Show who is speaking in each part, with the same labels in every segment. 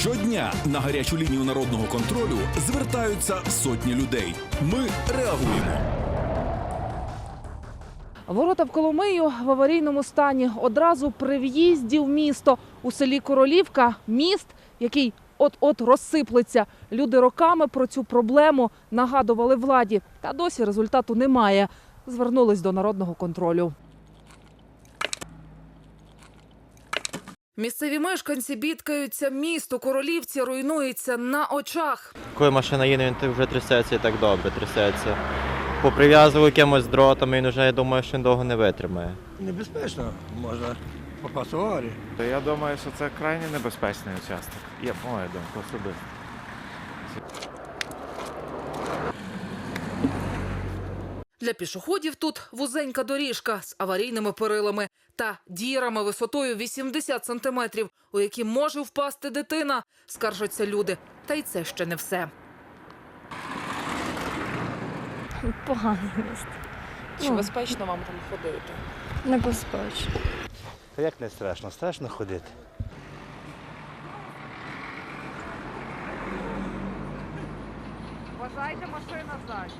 Speaker 1: Щодня на гарячу лінію народного контролю звертаються сотні людей. Ми реагуємо.
Speaker 2: Ворота в Коломию в аварійному стані. Одразу при в'їзді в місто у селі Королівка міст, який от-от розсиплеться. Люди роками про цю проблему нагадували владі, та досі результату немає. Звернулись до народного контролю. Місцеві мешканці бідкаються, місто Королівці руйнується на очах.
Speaker 3: Коли машина їде, він вже трясеться і так добре трясеться. Поприв'язував якимось дротами, він вже, я думаю, що він довго не витримає.
Speaker 4: Небезпечно, можна попасти в аварію.
Speaker 5: То я думаю, що це крайне небезпечний участок. Є моя думка особисто.
Speaker 2: Для пішоходів тут вузенька доріжка з аварійними перилами та дірами висотою 80 сантиметрів, у які може впасти дитина, скаржаться люди. Та й це ще не все.
Speaker 6: Поганий міст.
Speaker 2: Чи
Speaker 6: Ну.
Speaker 2: безпечно вам там ходити?
Speaker 6: Небезпечно.
Speaker 7: Та як не страшно? Страшно ходити.
Speaker 2: Вважайте машина ззаді.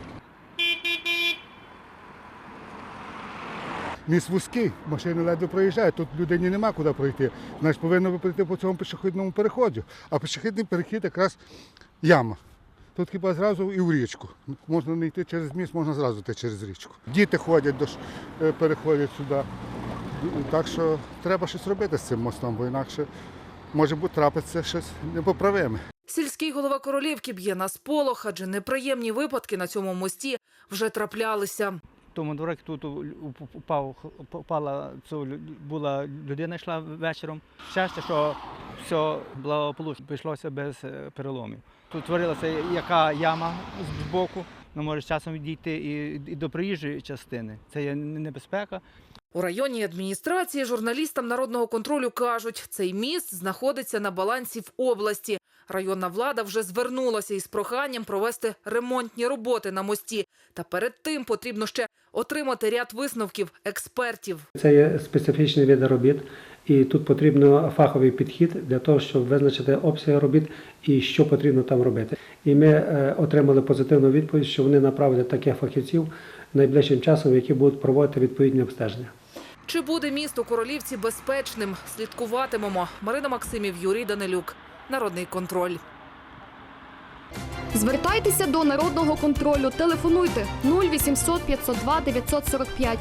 Speaker 8: Міст вузький, машини ледве проїжджають, тут людині нема куди пройти. Значить, повинно пройти по цьому пішохідному переході. А пішохідний перехід якраз яма. Тут хіба зразу і в річку. Можна не йти через міст, можна зразу йти через річку. Діти ходять, е, переходять сюди. Так що треба щось робити з цим мостом, бо інакше може бути трапиться щось непоправиме.
Speaker 2: Сільський голова королівки б'є на сполох, адже неприємні випадки на цьому мості вже траплялися.
Speaker 9: Тому дворі тут упав, упала була людина йшла вечором. Щастя, що все благополучно пішлося без е, переломів. Тут творилася яка яма з боку, ну може з часом відійти і, і до проїжджої частини. Це є небезпека.
Speaker 2: У районній адміністрації журналістам народного контролю кажуть, цей міст знаходиться на балансі в області. Районна влада вже звернулася із проханням провести ремонтні роботи на мості. Та перед тим потрібно ще отримати ряд висновків експертів.
Speaker 10: Це є специфічний вид робіт, і тут потрібно фаховий підхід для того, щоб визначити обсяги робіт і що потрібно там робити. І ми е, отримали позитивну відповідь, що вони направлять таких фахівців найближчим часом, які будуть проводити відповідні обстеження.
Speaker 2: Чи буде місто Королівці безпечним? Слідкуватимемо. Марина Максимів, Юрій Данилюк. Народний контроль.
Speaker 6: Звертайтеся до народного контролю. Телефонуйте 0800 502 945